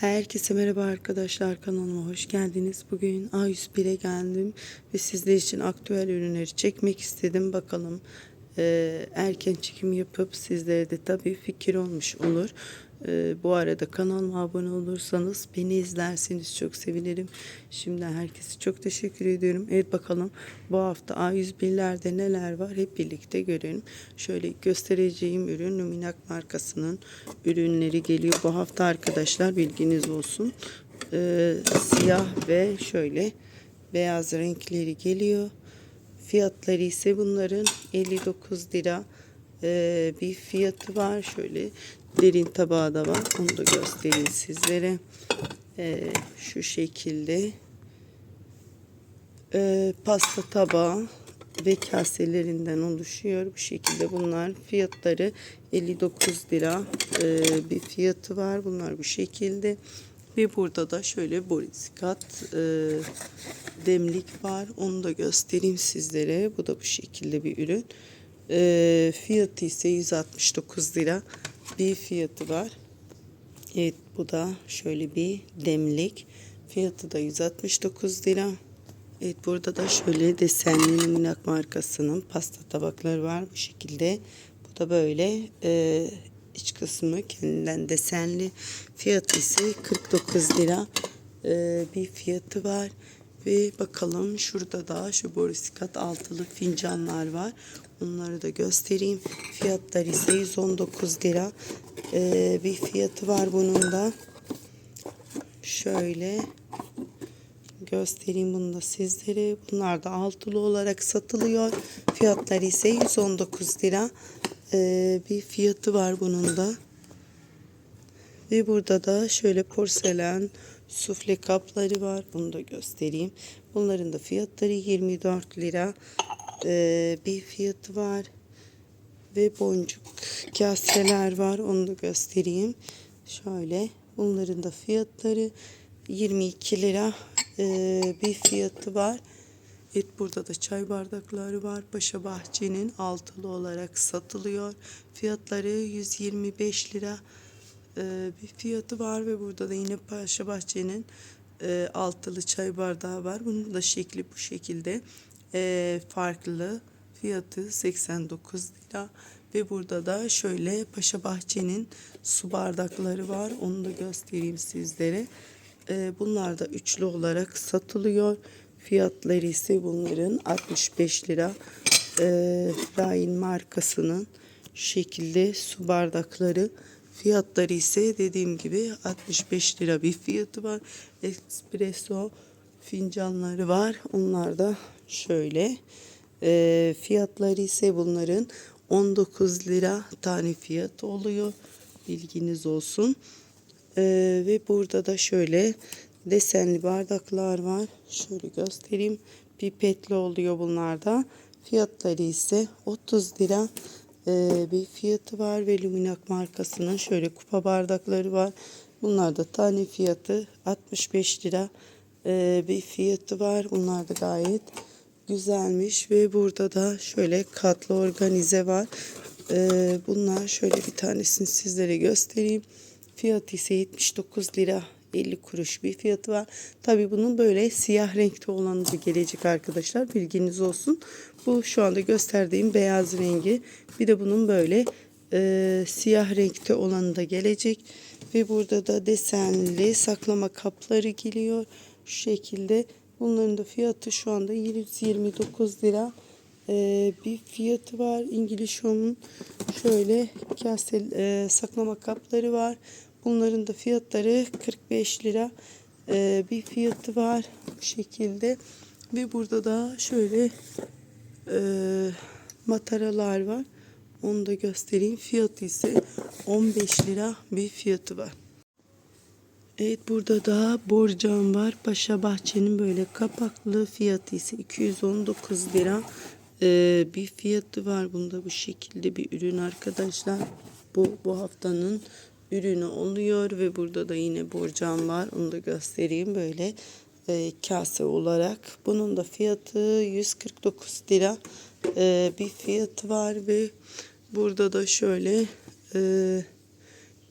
Herkese merhaba arkadaşlar kanalıma hoş geldiniz. Bugün A101'e geldim ve sizler için aktüel ürünleri çekmek istedim. Bakalım eee, erken çekim yapıp sizlere de tabii fikir olmuş olur. Eee, bu arada kanalıma abone olursanız beni izlerseniz çok sevinirim. Şimdiden herkese çok teşekkür ediyorum. Evet bakalım bu hafta A101'lerde neler var hep birlikte görelim. Şöyle göstereceğim ürün Luminak markasının ürünleri geliyor bu hafta arkadaşlar bilginiz olsun. Ee, siyah ve şöyle beyaz renkleri geliyor. Fiyatları ise bunların 59 lira ee, bir fiyatı var. Şöyle derin tabağı da var. Onu da göstereyim sizlere. Ee, şu şekilde Ee, pasta tabağı ve kaselerinden oluşuyor. Bu şekilde bunlar fiyatları 59 lira ee, bir fiyatı var. Bunlar bu şekilde. Ve burada da şöyle borisikat e, demlik var. Onu da göstereyim sizlere. Bu da bu şekilde bir ürün. Ee, fiyatı ise 169 lira bir fiyatı var. Evet bu da şöyle bir demlik. Fiyatı da 169 lira. Evet burada da şöyle desenli Luminak markasının pasta tabakları var bu şekilde. Bu da böyle e, iç kısmı kendinden desenli. Fiyatı ise 49 lira e, bir fiyatı var. Ve bakalım şurada da şu borisikat altılı fincanlar var. Onları da göstereyim. Fiyatları ise 119 lira e, bir fiyatı var bunun da. Şöyle göstereyim bunu da sizlere. Bunlar da altılı olarak satılıyor. Fiyatları ise 119 lira ee, bir fiyatı var bunun da. Ve burada da şöyle porselen sufle kapları var. Bunu da göstereyim. Bunların da fiyatları 24 lira ee, bir fiyatı var. Ve boncuk kaseler var. Onu da göstereyim. Şöyle bunların da fiyatları 22 lira ee, bir fiyatı var. Evet burada da çay bardakları var. Paşa Bahçe'nin altılı olarak satılıyor. Fiyatları 125 lira ee, bir fiyatı var ve burada da yine Paşa Bahçe'nin e, altılı çay bardağı var. Bunun da şekli bu şekilde Ee, farklı. Fiyatı 89 lira ve burada da şöyle Paşa Bahçe'nin su bardakları var. Onu da göstereyim sizlere. Ee, bunlar da üçlü olarak satılıyor. Fiyatları ise bunların 65 lira. Ee, Rain markasının şekilde su bardakları. Fiyatları ise dediğim gibi 65 lira bir fiyatı var. Espresso fincanları var. Onlar da şöyle. Ee, fiyatları ise bunların 19 lira tane fiyatı oluyor. Bilginiz olsun. Ee, ve burada da şöyle desenli bardaklar var. Şöyle göstereyim. Pipetli oluyor bunlar da. Fiyatları ise 30 lira ee, bir fiyatı var ve Luminak markasının şöyle kupa bardakları var. Bunlar da tane fiyatı 65 lira ee, bir fiyatı var. Bunlar da gayet güzelmiş ve burada da şöyle katlı organize var. Ee, bunlar şöyle bir tanesini sizlere göstereyim. Fiyatı ise 79 lira 50 kuruş bir fiyatı var. Tabi bunun böyle siyah renkte olanı da gelecek arkadaşlar. Bilginiz olsun. Bu şu anda gösterdiğim beyaz rengi. Bir de bunun böyle e, siyah renkte olanı da gelecek. Ve burada da desenli saklama kapları geliyor. Şu şekilde. Bunların da fiyatı şu anda 129 lira e, bir fiyatı var. İngiliz Home'un şöyle kase e, saklama kapları var. Bunların da fiyatları 45 lira e, bir fiyatı var bu şekilde. Ve burada da şöyle e, mataralar var. Onu da göstereyim. Fiyatı ise 15 lira bir fiyatı var. Evet burada da borcam var. Paşa Bahçe'nin böyle kapaklı fiyatı ise 219 lira ee, bir fiyatı var. Bunda bu şekilde bir ürün arkadaşlar. Bu, bu haftanın ürünü oluyor ve burada da yine borcam var. Onu da göstereyim böyle e, kase olarak. Bunun da fiyatı 149 lira e, bir fiyatı var ve burada da şöyle e,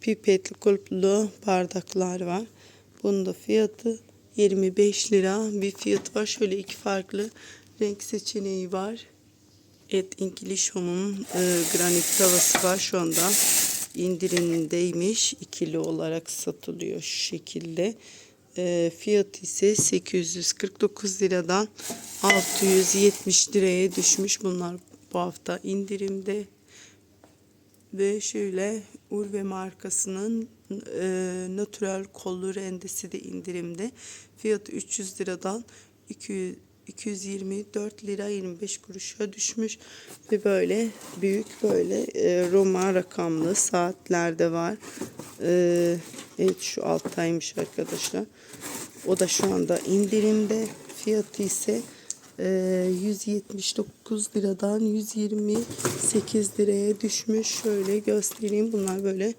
pipetli kulplu bardaklar var. Bunun da fiyatı 25 lira bir fiyatı var. Şöyle iki farklı renk seçeneği var. Evet English Home'un e, granit tavası var şu anda indirimdeymiş. ikili olarak satılıyor şu şekilde. E, fiyatı ise 849 liradan 670 liraya düşmüş. Bunlar bu hafta indirimde. Ve şöyle Urve markasının e, natural kollu rendesi de indirimde. Fiyatı 300 liradan 200 224 lira 25 kuruşa düşmüş ve böyle büyük böyle e, Roma rakamlı saatler de var. E, evet şu alttaymış arkadaşlar. O da şu anda indirimde. Fiyatı ise 179 liradan 128 liraya düşmüş. Şöyle göstereyim. Bunlar böyle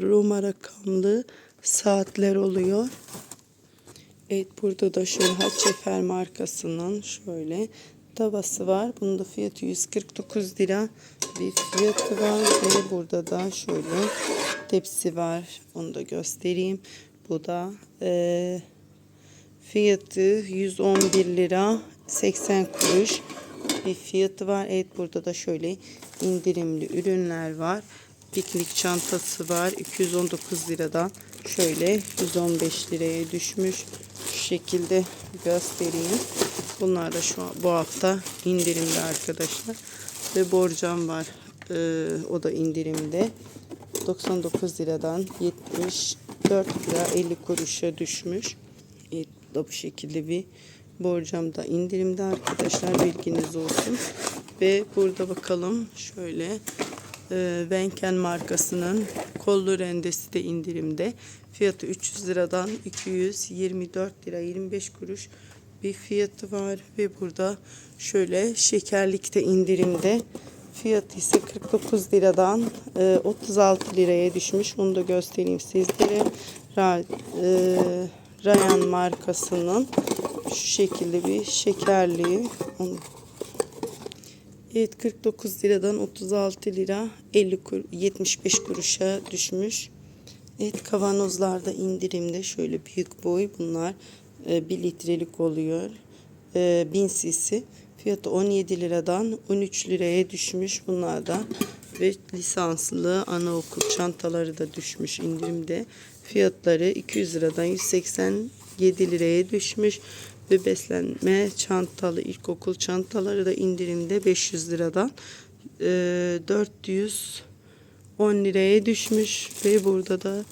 Roma rakamlı saatler oluyor. Evet burada da şöyle Hatçefer markasının şöyle tavası var. Bunun da fiyatı 149 lira bir fiyatı var ve burada da şöyle tepsi var. Onu da göstereyim. Bu da eee Fiyatı 111 lira 80 kuruş bir fiyatı var. Evet burada da şöyle indirimli ürünler var. Piknik çantası var. 219 liradan şöyle 115 liraya düşmüş. Şu şekilde göstereyim. Bunlar da şu an, bu hafta indirimli arkadaşlar. Ve borcam var. Ee, o da indirimde. 99 liradan 74 lira 50 kuruşa düşmüş. Da bu şekilde bir borcam da indirimde arkadaşlar bilginiz olsun. Ve burada bakalım şöyle e, Venken markasının kollu rendesi de indirimde. Fiyatı 300 liradan 224 lira 25 kuruş bir fiyatı var ve burada şöyle şekerlikte indirimde fiyatı ise 49 liradan e, 36 liraya düşmüş. Bunu da göstereyim sizlere. Ra, e, Rayan markasının şu şekilde bir şekerliği. Evet 49 liradan 36 lira 50 kur, 75 kuruşa düşmüş. Evet kavanozlarda indirimde şöyle büyük boy bunlar e, 1 litrelik oluyor. E, 1000 cc. Fiyatı 17 liradan 13 liraya düşmüş bunlardan. Ve lisanslı anaokul çantaları da düşmüş indirimde. Fiyatları 200 liradan 187 liraya düşmüş. Ve beslenme çantalı ilkokul çantaları da indirimde 500 liradan e, 410 liraya düşmüş. Ve burada da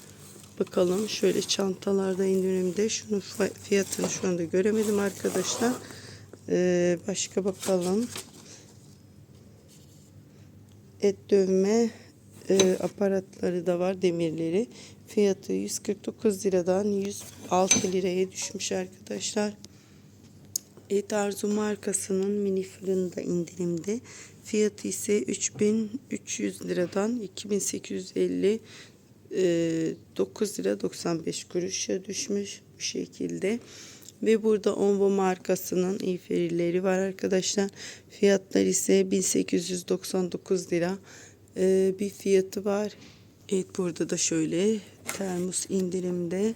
bakalım şöyle çantalarda indirimde. Şunun fiyatını şu anda göremedim arkadaşlar. E, başka bakalım et dövme e, aparatları da var demirleri. Fiyatı 149 liradan 106 liraya düşmüş arkadaşlar. Et Arzu markasının mini fırını da indirimde. Fiyatı ise 3300 liradan 2850 e, 9 lira 95 kuruşa düşmüş bu şekilde. Ve burada Onvo markasının iferileri var arkadaşlar. Fiyatlar ise 1899 lira e, bir fiyatı var. Evet burada da şöyle termos indirimde.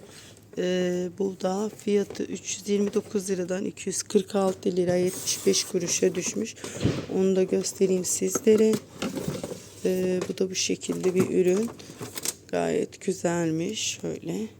E, bu da fiyatı 329 liradan 246 lira 75 kuruşa düşmüş. Onu da göstereyim sizlere. E, bu da bu şekilde bir ürün. Gayet güzelmiş. Şöyle.